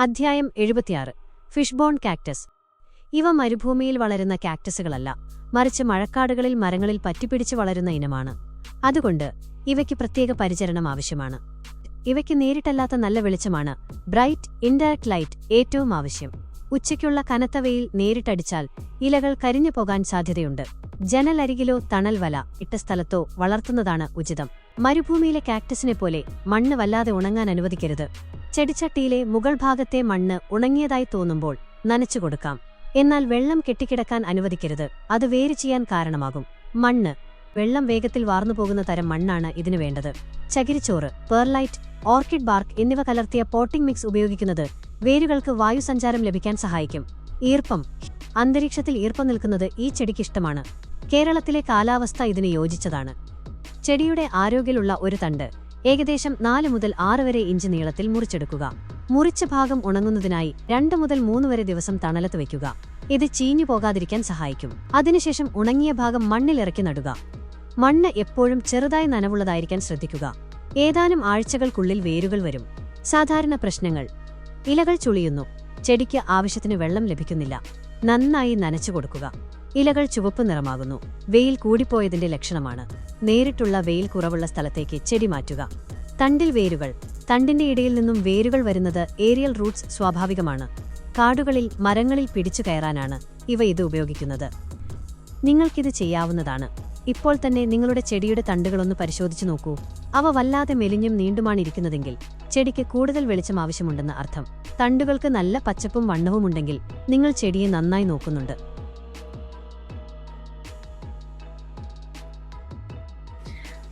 അധ്യായം എഴുപത്തിയാറ്. Fishbone cactus. ഇവ മരുഭൂമിയിൽ വളരുന്ന കാക്ടസുകളല്ല. മറിച്ച് മഴക്കാടുകളിൽ മരങ്ങളിൽ പറ്റിപ്പിടിച്ച് വളരുന്ന ഇനമാണ്. അതുകൊണ്ട് ഇവയ്ക്ക് പ്രത്യേക പരിചരണം ആവശ്യമാണ്. ഇവയ്ക്ക് നേരിട്ടല്ലാത്ത നല്ല വെളിച്ചമാണ് ബ്രൈറ്റ് ഇൻഡയറക്ട് ലൈറ്റ് ഏറ്റവും ആവശ്യം. ഉച്ചയ്ക്കുള്ള കനത്ത വെയിൽ നേരിട്ടടിച്ചാൽ ഇലകൾ കരിഞ്ഞു പോകാൻ സാധ്യതയുണ്ട്. ജനലരികിലോ തണൽ വല ഇട്ട സ്ഥലത്തോ വളർത്തുന്നതാണ് ഉചിതം. മരുഭൂമിയിലെ കാക്ടസിനെ പോലെ മണ്ണ് വല്ലാതെ ഉണങ്ങാൻ അനുവദിക്കരുത്. ചെടിച്ചട്ടിയിലെ മുകൾ ഭാഗത്തെ മണ്ണ് ഉണങ്ങിയതായി തോന്നുമ്പോൾ നനച്ചു കൊടുക്കാം. എന്നാൽ വെള്ളം കെട്ടിക്കിടക്കാൻ അനുവദിക്കരുത്. അത് വേര് ചെയ്യാൻ കാരണമാകും. മണ്ണ്. വെള്ളം വേഗത്തിൽ വാർന്നുപോകുന്ന തരം മണ്ണാണ് ഇതിനു വേണ്ടത്. ചകിരിച്ചോറ് പേർലൈറ്റ് ഓർക്കിഡ് ബാർക്ക് എന്നിവ കലർത്തിയ പോട്ടിംഗ് മിക്സ് ഉപയോഗിക്കുന്നത് വേരുകൾക്ക് വായുസഞ്ചാരം ലഭിക്കാൻ സഹായിക്കും. ഈർപ്പം. അന്തരീക്ഷത്തിൽ ഈർപ്പം നിൽക്കുന്നത് ഈ ചെടിക്കിഷ്ടമാണ് കേരളത്തിലെ കാലാവസ്ഥ ഇതിന് യോജിച്ചതാണ്. ചെടിയുടെ ആരോഗ്യമുള്ള ഒരു തണ്ട്. ഏകദേശം നാല് മുതൽ ആറ് വരെ ഇഞ്ച് നീളത്തിൽ മുറിച്ചെടുക്കുക. മുറിച്ച ഭാഗം ഉണങ്ങുന്നതിനായി രണ്ട് മുതൽ മൂന്ന് വരെ ദിവസം തണലത്ത് വയ്ക്കുക ഇത് ചീഞ്ഞു പോകാതിരിക്കാൻ സഹായിക്കും. അതിനുശേഷം ഉണങ്ങിയ ഭാഗം മണ്ണിലിറക്കി നടുക. മണ്ണ് എപ്പോഴും ചെറുതായി നനവുള്ളതായിരിക്കാൻ ശ്രദ്ധിക്കുക. ഏതാനും ആഴ്ചകൾക്കുള്ളിൽ വേരുകൾ വരും. സാധാരണ പ്രശ്നങ്ങൾ. ഇലകൾ ചുളിയുന്നു. ചെടിക്ക് ആവശ്യത്തിന് വെള്ളം ലഭിക്കുന്നില്ല. നന്നായി നനച്ചു കൊടുക്കുക. ഇലകൾ ചുവപ്പ് നിറമാകുന്നു. വെയിൽ കൂടിപ്പോയതിന്റെ ലക്ഷണമാണ്. നേരിട്ടുള്ള വെയിൽ കുറവുള്ള സ്ഥലത്തേക്ക് ചെടി മാറ്റുക. തണ്ടിൽ വേരുകൾ. തണ്ടിന്റെ ഇടയിൽ നിന്നും വേരുകൾ വരുന്നത് ഏരിയൽ റൂട്ട്സ് സ്വാഭാവികമാണ്. കാടുകളിൽ മരങ്ങളിൽ പിടിച്ചു കയറാനാണ് ഇവ ഇത് ഉപയോഗിക്കുന്നത്. നിങ്ങൾക്കിത് ചെയ്യാവുന്നതാണ്. ഇപ്പോൾ തന്നെ നിങ്ങളുടെ ചെടിയുടെ തണ്ടുകളൊന്ന് പരിശോധിച്ചു നോക്കൂ. അവ വല്ലാതെ മെലിഞ്ഞും നീണ്ടുമാണിരിക്കുന്നതെങ്കിൽ ചെടിക്ക് കൂടുതൽ വെളിച്ചം ആവശ്യമുണ്ടെന്ന് അർത്ഥം. തണ്ടുകൾക്ക് നല്ല പച്ചപ്പും വണ്ണവുമുണ്ടെങ്കിൽ നിങ്ങൾ ചെടിയെ നന്നായി നോക്കുന്നുണ്ട്.